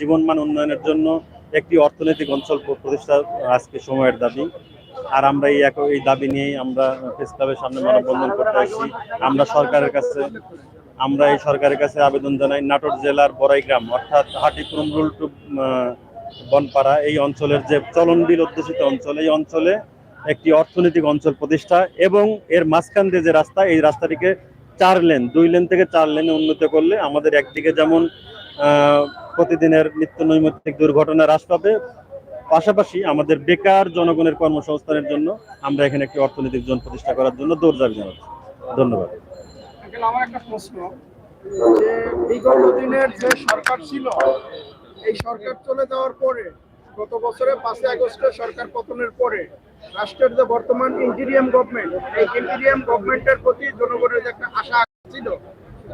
জীবনমান উন্নয়নের জন্য একটি অর্থনৈতিক অঞ্চল প্রতিষ্ঠা আজকে সময়ের দাবি। আর আমরা এই এই দাবি নিয়েই আমরা প্রেস ক্লাবের সামনে মানববন্ধন করতে আসছি। আমরা সরকারের কাছে, আমরা এই সরকারের কাছে আবেদন জানাই নাটোর জেলার বড়াইগ্রাম, অর্থাৎ হাটি কুমরুল টু বনপাড়া এই অঞ্চলের যে চলনবিল অধ্যুষিত অঞ্চল, এই অঞ্চলে একটি অর্থনৈতিক অঞ্চল প্রতিষ্ঠা এবং এর মাঝখান দিয়ে যে রাস্তা, এই রাস্তাটিকে চার লেন, দুই লেন থেকে চার লেনে উন্নত করলে আমাদের একদিকে যেমন প্রতিদিনের নিত্য নৈমিত্তিক দুর্ঘটনা হ্রাস পাবে। পাশাপাশি আমাদের বেকার জনগণের কর্মসংস্থানের জন্য আমরা এখানে একটি অর্থনৈতিক জোন প্রতিষ্ঠা করার জন্য দৌড় জানাচ্ছি। ধন্যবাদ। যে বিগত সরকার ছিল, এই সরকার চলে যাওয়ার পরে, গত বছরে পাঁচই আগস্টে সরকার পতনের পরে, রাষ্ট্রের যে বর্তমান ইন্টিরিয়াম গভর্নমেন্ট এই ইন্টিরিয়াম গভর্নমেন্টের প্রতি জনগণের যে একটা আশা ছিল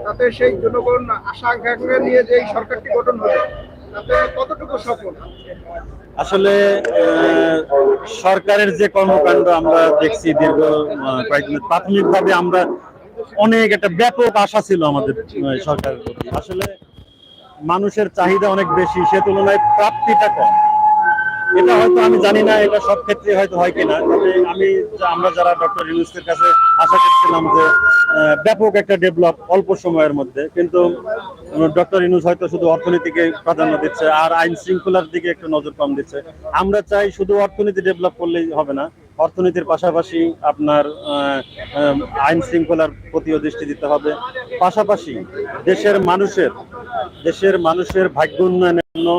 তাতে সেই জনগণ আশা আকাঙ্ক্ষা নিয়ে যে সরকারটি গঠন হলো তাতে কতটুকু সফল? আসলে সরকারের যে কর্মকাণ্ড আমরা দেখছি দীর্ঘ কয়েকদিন প্রাথমিকভাবে আমরা অনেক একটা ব্যাপক আশা ছিল আমাদের সরকারের আসলে মানুষের চাহিদা অনেক বেশি, সে তুলনায় প্রাপ্তিটা কম। এটা হয়তো আমি জানি না, এটা সব ক্ষেত্রে হয়তো হয় কিনা, তবে আমি আমরা যারা ডক্টর ইউনুসের কাছে আশা করছিলাম যে ব্যাপক একটা ডেভেলপ অল্প সময়ের মধ্যে, কিন্তু ডক্টর ইউনুস হয়তো শুধু অর্থনীতিকে প্রাধান্য দিচ্ছে আর আইন শৃঙ্খলার দিকে একটু নজর কম দিচ্ছে। আমরা চাই শুধু অর্থনীতি ডেভেলপ করলেই হবে না, অর্থনীতির পাশাপাশি আপনার আইন শৃঙ্খলার প্রতিও দৃষ্টি দিতে হবে। পাশাপাশি দেশের মানুষের দেশের মানুষের ভাগ্য উন্নয়নের জন্য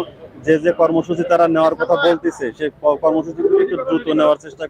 যে যে কর্মসূচি তারা নেওয়ার কথা বলতেছে সেই কর্মসূচি কর্মসূচিগুলো একটু দ্রুত নেওয়ার চেষ্টা